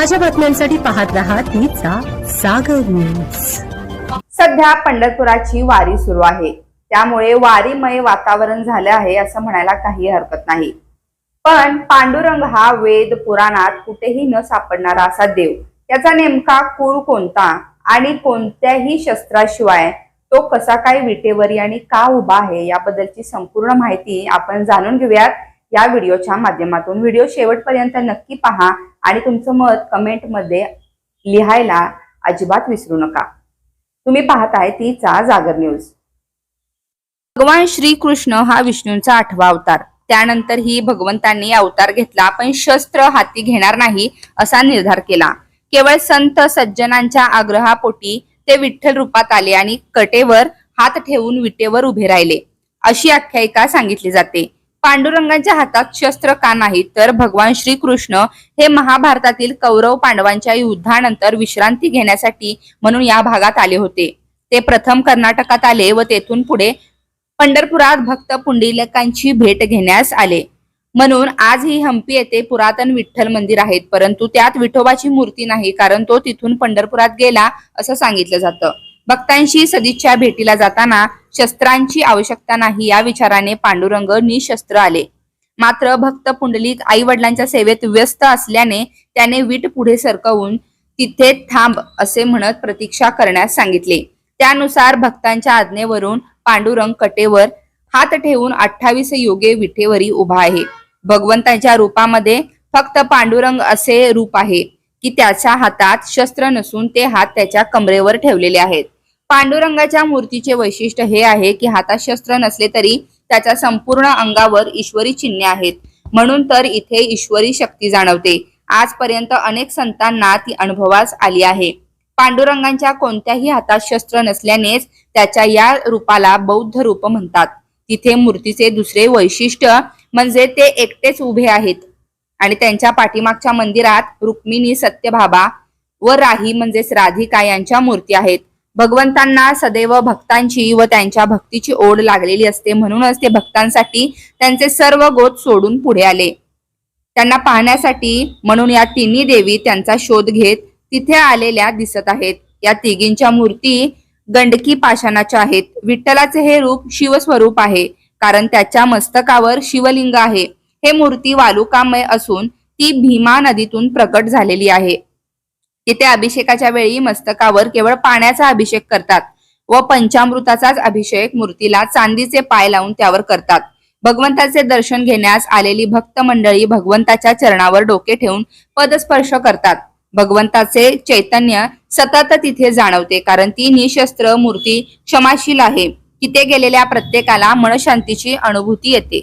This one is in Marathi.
ताज्या बातम्यांसाठी पाहत राहा तिचा सागर न्यूज सध्या पंढरपुराची वारी सुरू आहे. त्यामुळे वारीमय वातावरण झालं आहे असं म्हणायला काही हरकत नाही. पण पांडुरंग हा वेद पुराणात कुठेही न सापडणारा असा देव. त्याचा नेमका कुळ कोणता आणि कोणत्याही शस्त्राशिवाय तो कसा काय विटेवरी आणि का उभा आहे याबद्दलची संपूर्ण माहिती आपण जाणून घेऊयात. या व्हिडिओच्या माध्यमातून. व्हिडिओ शेवटपर्यंत नक्की पहा आणि तुमचं मत कमेंटमध्ये लिहायला अजिबात विसरू नका. तुम्ही पाहताय तीचा जागर न्यूज भगवान श्रीकृष्ण हा विष्णूंचा आठवा अवतार. त्यानंतर ही भगवंतांनी अवतार घेतला पण शस्त्र हाती घेणार नाही असा निर्धार केला. केवळ संत सज्जनांच्या आग्रहापोटी ते विठ्ठल रूपात आले आणि कटेवर हात ठेवून विटेवर उभे राहिले. अशी आख्यायिका सांगितली जाते. पांडुरंगाच्या हातात शस्त्र का नाही? तर भगवान श्रीकृष्ण हे महाभारतातील कौरव पांडवांच्या युद्धानंतर विश्रांती घेण्यासाठी म्हणून या भागात आले होते. ते प्रथम कर्नाटकात आले व तेथून पुढे पंढरपुरात भक्त पुंडलिकांची भेट घेण्यास आले. म्हणून आज ही हम्पी येथे पुरातन विठ्ठल मंदिर आहेत परंतु त्यात विठोबाची मूर्ती नाही कारण तो तिथून पंढरपुरात गेला असं सांगितलं जातं. भक्तांशी सदिच्छा भेटीला जाताना शस्त्रांची आवश्यकता नाही या विचाराने पांडुरंग निशस्त्र आले. मात्र भक्त पुंडलिक आई वडिलांच्या सेवेत व्यस्त असल्याने त्याने वीट पुढे सरकवून तिथे थांब असे म्हणत प्रतीक्षा करण्यास सांगितले. त्यानुसार भक्तांच्या आज्ञेवरून पांडुरंग कटेवर हात ठेवून अठ्ठावीस योगे विठेवरी उभा आहे. भगवंतांच्या रूपामध्ये फक्त पांडुरंग असे रूप आहे की त्याच्या हातात शस्त्र नसून ते हात त्याच्या कमरेवर ठेवलेले आहेत. पांडुरंगाच्या मूर्तीचे वैशिष्ट्य हे आहे की हातात शस्त्र नसले तरी त्याच्या संपूर्ण अंगावर ईश्वरी चिन्हे आहेत. म्हणून तर इथे ईश्वरी शक्ती जाणवते. आजपर्यंत अनेक संतांना ती अनुभवास आली आहे. पांडुरंगांच्या कोणत्याही हातात शस्त्र नसल्यानेच त्याच्या या रूपाला बौद्ध रूप म्हणतात. तिथे मूर्तीचे दुसरे वैशिष्ट्य म्हणजे ते एकटेच उभे आहेत. आणि त्यांच्या पाठीमागच्या मंदिरात रुक्मिणी सत्यभाबा व राही म्हणजेच राधिका यांच्या मूर्ती आहेत. भगवंतांना सदैव भक्तांची व त्यांच्या भक्तीची ओढ लागलेली असते. म्हणूनच ते भक्तांसाठी त्यांचे सर्व गोत सोडून पुढे आले. त्यांना पाहण्यासाठी म्हणून या तिन्ही देवी त्यांचा शोध घेत तिथे आलेल्या दिसत आहेत. या तिघींच्या मूर्ती गंडकी पाषाणाच्या आहेत. विठ्ठलाचे हे रूप शिवस्वरूप आहे कारण त्याच्या मस्तकावर शिवलिंग आहे. हे मूर्ती वालुकामय असून ती भीमा नदीतून प्रकट झालेली आहे. तिथे अभिषेकाच्या वेळी मस्तकावर केवळ पाण्याचा अभिषेक करतात व पंचामृताचाच अभिषेक मूर्तीला चांदीचे पाय लावून त्यावर करतात. भगवंताचे दर्शन घेण्यास आलेली भक्त मंडळी भगवंताच्या चरणावर डोके ठेवून पदस्पर्श करतात. भगवंताचे चैतन्य सतत तिथे जाणवते कारण ती निशस्त्र मूर्ती क्षमाशील आहे. तिथे गेलेल्या प्रत्येकाला मनशांतीची अनुभूती येते.